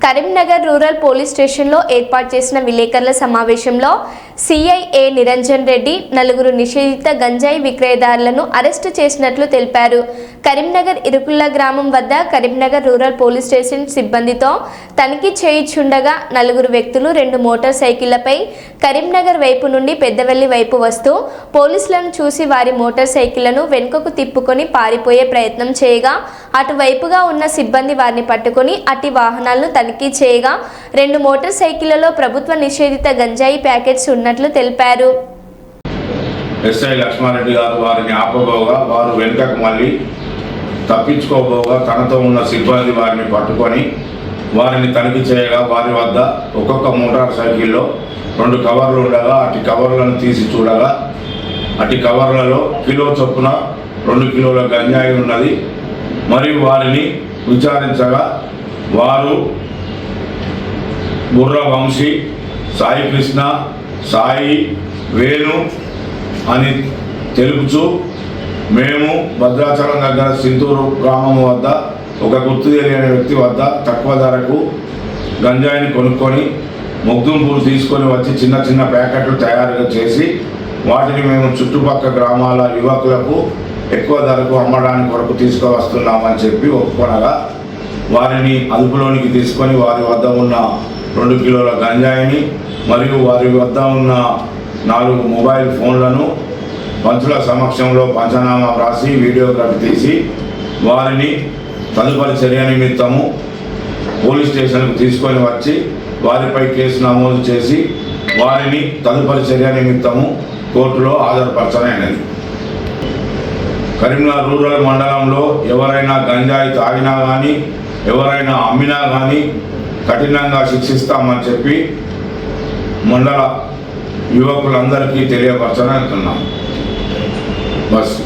Karimnagar rural police స్టేషన్లో ఏర్పాటు చేసిన విలేకరుల సమావేశంలో సిఐఏ నిరంజన్ రెడ్డి నలుగురు నిషేధిత గంజాయి విక్రయదారులను అరెస్టు చేసినట్లు తెలిపారు. కరీంనగర్ ఇరుకుల్ల గ్రామం వద్ద కరీంనగర్ రూరల్ పోలీస్ స్టేషన్ సిబ్బందితో తనిఖీ చేయిచుండగా నలుగురు వ్యక్తులు రెండు మోటార్ సైకిళ్ళపై కరీంనగర్ వైపు నుండి పెద్దవెల్లి వైపు వస్తూ పోలీసులను చూసి వారి మోటార్ సైకిళ్ళను వెనుకకు తిప్పుకొని పారిపోయే ప్రయత్నం చేయగా అటువైపుగా ఉన్న సిబ్బంది వారిని పట్టుకొని అట్టి వాహనాలను తనిఖీ చేయగా రెండు మోటార్ సైకిళ్ళలో ప్రభుత్వ నిషేధిత గంజాయి ప్యాకెట్స్ ఉన్నట్లు తెలిపారు. ఎస్ఐ లక్ష్మారెడ్డి గారు వారిని ఆపబోగా వారు వెనుకకు మళ్ళీ తప్పించుకోబోగా తనతో ఉన్న సిబ్బంది వారిని పట్టుకొని వారిని తనిఖీ చేయగా వారి వద్ద ఒక్కొక్క మోటార్ సైకిల్లో రెండు కవర్లు ఉండగా అటు కవర్లను తీసి చూడగా అటు కవర్లలో కిలో చొప్పున రెండు కిలోల గంజాయి ఉన్నది. మరియు వారిని విచారించగా వారు బుర్ర వంశీ సాయి కృష్ణ సాయి వేణు అని తెలుపుచు మేము భద్రాచలం దగ్గర సింతూరు గ్రామం వద్ద ఒక గుర్తు తెలియని వ్యక్తి వద్ద తక్కువ ధరకు గంజాయిని కొనుక్కొని ముగ్గుంపూలు తీసుకొని వచ్చి చిన్న చిన్న ప్యాకెట్లు తయారు చేసి వాటిని మేము చుట్టుపక్కల గ్రామాల యువకులకు ఎక్కువ ధరకు అమ్మడానికి కొరకు తీసుకువస్తున్నామని చెప్పి ఒప్పుకొనగా వారిని అదుపులోనికి తీసుకొని వారి వద్ద ఉన్న రెండు కిలోల గంజాయిని మరియు వారి వద్ద ఉన్న నాలుగు మొబైల్ ఫోన్లను పంచుల సమక్షంలో పంచనామా వ్రాసి వీడియోగ్రఫీ తీసి వారిని తదుపరి చర్య నిమిత్తము పోలీస్ స్టేషన్కు తీసుకొని వచ్చి వారిపై కేసు నమోదు చేసి వారిని తదుపరి చర్య నిమిత్తము కోర్టులో హాజరుపరచనైనది. కరీంనగర్ రూరల్ మండలంలో ఎవరైనా గంజాయి తాగినా కానీ ఎవరైనా అమ్మినా కానీ కఠినంగా శిక్షిస్తామని చెప్పి మండల యువకులందరికీ తెలియపరచని బస్.